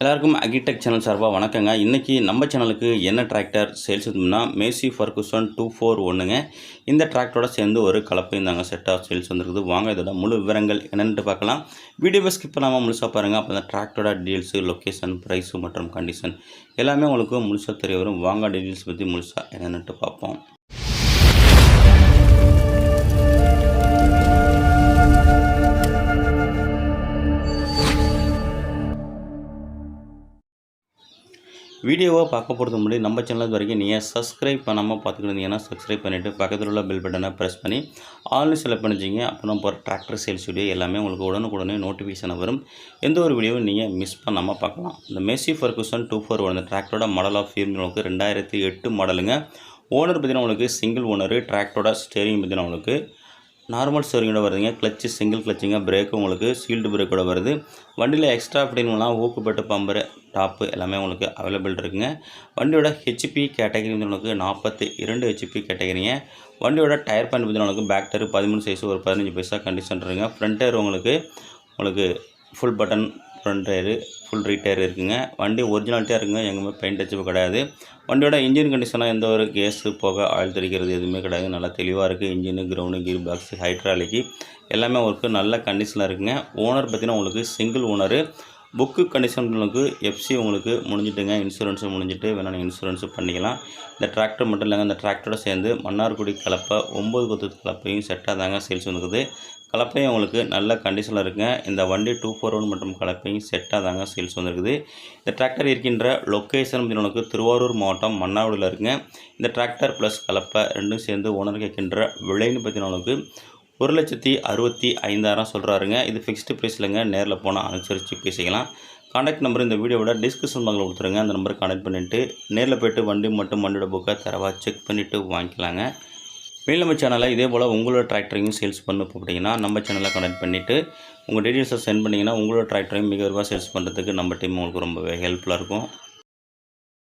எல்லாருக்கும் agritech channel சார்பாக வணக்கங்க. இன்றைக்கி நம்ம சேனலுக்கு என்ன டிராக்டர் சேல்ஸ் இருந்தோம்னா மேசி ஃபர்குசன் டூ ஃபோர் ஒன்றுங்க இந்த டிராக்டரோட சேர்ந்து ஒரு கலப்பையும் தாங்க செட் ஆஃப் சேல்ஸ் வந்துருக்குது. வாங்க இதோட முழு விவரங்கள் என்னென்னு பார்க்கலாம். வீடியோவை ஸ்கிப் பண்ணாமல் முழுசாக பாருங்கள் அப்போ அந்த டிராக்டரோட டீல்ஸு லொக்கேஷன் ப்ரைஸு மற்றும் கண்டிஷன் எல்லாமே உங்களுக்கு முழுசாக தெரிய வரும். வாங்க டீட்டெயில்ஸ் பற்றி முழுசாக என்னென்னுட்டு பார்ப்போம். வீடியோவை பார்க்க போகிறது முன்னாடி நம்ம சேனல் வரைக்கும் நீங்கள் சப்ஸ்கிரைப் பண்ணாமல் பார்த்துக்கிட்டு இருந்தீங்கன்னா சப்ஸ்கிரைப் பண்ணிவிட்டு பக்கத்தில் உள்ள பெல் பட்டனை ப்ரெஸ் பண்ணி ஆல்னு செலக்ட் பண்ணிச்சிங்க அப்புறம் போகிற டிராக்டர் சேல்ஸ் வீடியோ எல்லாமே உங்களுக்கு உடனுக்குடனே நோட்டிஃபிகேஷன் வரும். எந்த ஒரு வீடியோவும் நீங்கள் மிஸ் பண்ணாமல் பார்க்கலாம். இந்த Massey Ferguson two four one டிராக்டரோட மாடல் ஆஃப் ஃபீம் உங்களுக்கு ரெண்டாயிரத்தி எட்டு மாடலுங்க ஓனர் பார்த்தீங்கன்னா உங்களுக்கு சிங்கிள் ஓனரு டிராக்டரோட ஸ்டேரிங் பார்த்தீங்கன்னா உங்களுக்கு நார்மல் ஸ்டோரிங்கோட வருதுங்க. கிளச்சு சிங்கிள் கிளச்சுங்க பிரேக்கு உங்களுக்கு சீல்டு பிரேக்கோட வருது. வண்டியில் எக்ஸ்ட்ரா அப்படின்லாம் ஊக்குப்பட்டு பம்பரு டாப்பு எல்லாமே உங்களுக்கு அவைலபிள் இருக்குங்க. வண்டியோட ஹெச்பி கேட்டகரி வந்து உங்களுக்கு நாற்பத்தி இரண்டு ஹெச்பி கேட்டகரிங்க வண்டியோட டயர் பாயிண்ட் பார்த்தீங்கன்னா உங்களுக்கு பேக் டயர் பதிமூணு சைஸ் ஒரு பதினஞ்சு பைசா கண்டிஷன் இருக்குங்க. ஃப்ரண்ட் டயர் உங்களுக்கு உங்களுக்கு full button front tyre full ரீடயர் இருக்குங்க. வண்டி ஒரிஜினாலிட்டியாக இருக்குங்க எங்கேயுமே பெயிண்ட் அடிச்சு கிடையாது. வண்டியோட இன்ஜின் கண்டிஷனாக எந்த ஒரு கேஸு போக ஆயில் தெரிக்கிறது எதுவுமே கிடையாது. நல்லா தெளிவாக இருக்குது engine ground gear box hydraulic எல்லாமே ஒர்க்கு நல்ல கண்டிஷனாக இருக்குங்க. ஓனர் பார்த்தீங்கன்னா உங்களுக்கு சிங்கிள் ஓனரு புக்கு கண்டிஷன் உங்களுக்கு எஃப்சி உங்களுக்கு முடிஞ்சிட்டுங்க. இன்சூரன்ஸும் முடிஞ்சிட்டு வேணால் நீங்கள் இன்சூரன்ஸும் பண்ணிக்கலாம். இந்த டிராக்டர் மட்டும் இல்லைங்க. இந்த டிராக்டரோட சேர்ந்து மன்னார்குடி கலப்பை ஒம்பது கொத்து கலப்பையும் செட்டாக தாங்க சேல்ஸ் வந்துருக்குது. கலப்பையும் உங்களுக்கு நல்ல கண்டிஷனில் இருக்குங்க. இந்த வண்டி டூ ஃபோர் ஒன் மற்றும் கலப்பையும் செட்டாக தாங்க சேல்ஸ் வந்திருக்குது. இந்த டிராக்டர் இருக்கின்ற லொக்கேஷன் உங்களுக்கு திருவாரூர் மாவட்டம் மன்னார்குடியில் இருக்குங்க. இந்த டிராக்டர் ப்ளஸ் கலப்பை ரெண்டும் சேர்ந்து ஓனர் கேட்கின்ற விலைன்னு பார்த்தீங்கன்னா உங்களுக்கு ஒரு லட்சத்தி அறுபத்தி ஐந்தாயிரம் சொல்கிறாருங்க இது ஃபிக்ஸ்டு ப்ரைஸ்லங்க நேரில் போனால் அனுசரித்து பேசிக்கலாம். காண்டாக்ட் நம்பர் இந்த வீடியோவோட டிஸ்கிரிப்ஷன் பாக்ஸில் கொடுத்துருங்க. அந்த நம்பருக்கு காண்டாக்ட் பண்ணிவிட்டு நேரில் போய்ட்டு வண்டி மட்டும் வண்டியோட புக்கை தரவாக செக் பண்ணிவிட்டு வாங்கிக்கலாங்க. மேல் நம்ம சேனலில் இதே போல் உங்களோட டிராக்டரையும் சேல்ஸ் பண்ண போட்டிங்கன்னா நம்ம சேனலை கனெக்ட் பண்ணிவிட்டு உங்கள் டீட்டெயில்ஸை சென்ட் பண்ணிங்கன்னா உங்களோட டிராக்டரையும் மிக விரைவாக சேல்ஸ் பண்ணுறதுக்கு நம்ம டீம் உங்களுக்கு ரொம்பவே ஹெல்ப்ஃபுல்லாக இருக்கும்.